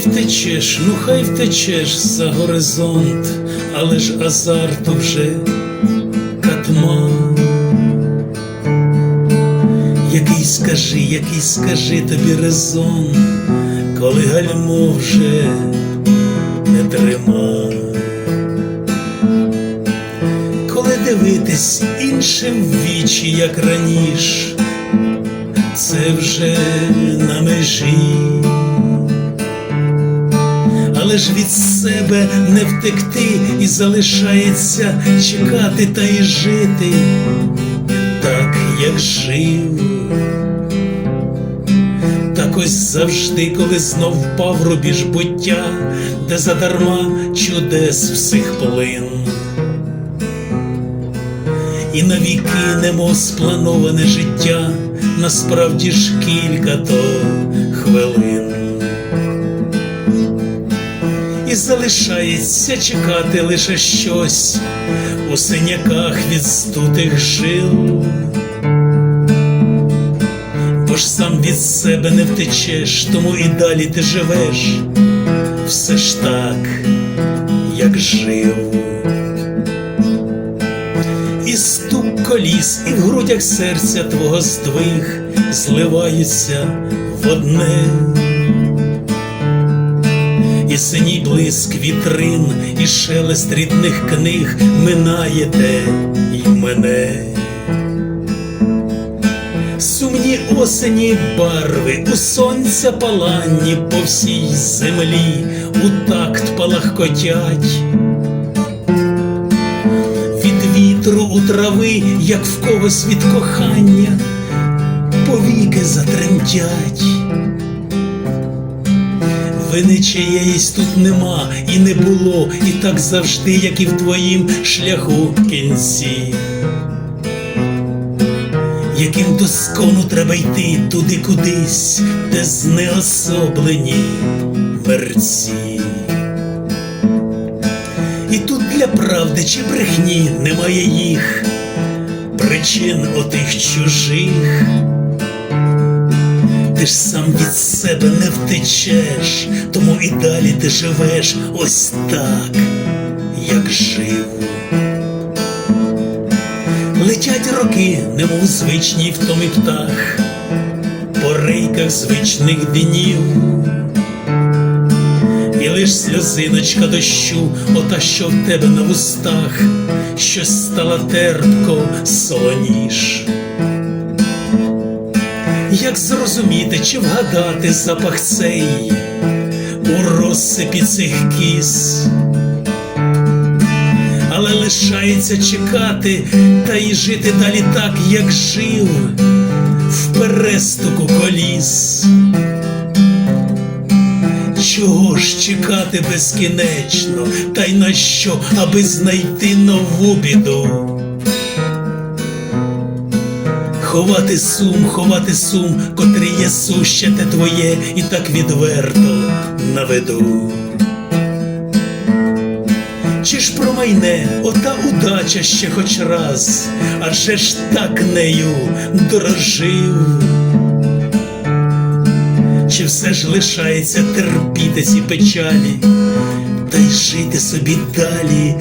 втечеш, ну хай втечеш за горизонт, але ж азарту вже катма. Який скажи, який скажи тобі резон, коли гальмо вже не трима. Коли дивитись іншим в вічі, як раніш, це вже на межі. Але ж від себе не втекти і залишається чекати та й жити, так як жив. Так ось завжди, коли знов впав рубіж буття, де задарма чудес всіх плин. І навіки немо сплановане життя, насправді ж кілька то хвилин. І залишається чекати лише щось у синяках від стутих жил. Бо ж сам від себе не втечеш, тому і далі ти живеш, все ж так, як жив. І стук коліс, і в грудях серця твого здвиг зливаються в одне. І синій блиск вітрин, і шелест рідних книг минаєте й мене. Сумні осені барви у сонця паланні по всій землі у такт палахкотять. Від вітру у трави, як в когось від кохання, повіки затремтять. Вини чиєїсь тут нема і не було, і так завжди, як і в твоїм шляху кінці. Яким доскону треба йти туди кудись, де знеособлені мерці. І тут для правди чи брехні немає їх, причин отих чужих. Ти ж сам від себе не втечеш, тому і далі ти живеш ось так, як жив. Летять роки, немов звичні втомі птах, по рейках звичних днів. І лиш сльозиночка дощу, ота, що в тебе на вустах, щось стала терпко солоніш. Як зрозуміти чи вгадати запах цей у розсипі цих кіз? Але лишається чекати та й жити далі так, як жив в перестуку коліс. Чого ж чекати безкінечно, та й на що, аби знайти нову біду? Ховати сум, ховати сум, котрий є суще те твоє, і так відверто на виду. Чи ж промайне ота удача ще хоч раз, адже ж так нею дорожив? Чи все ж лишається терпіти ці печалі, та й жити собі далі?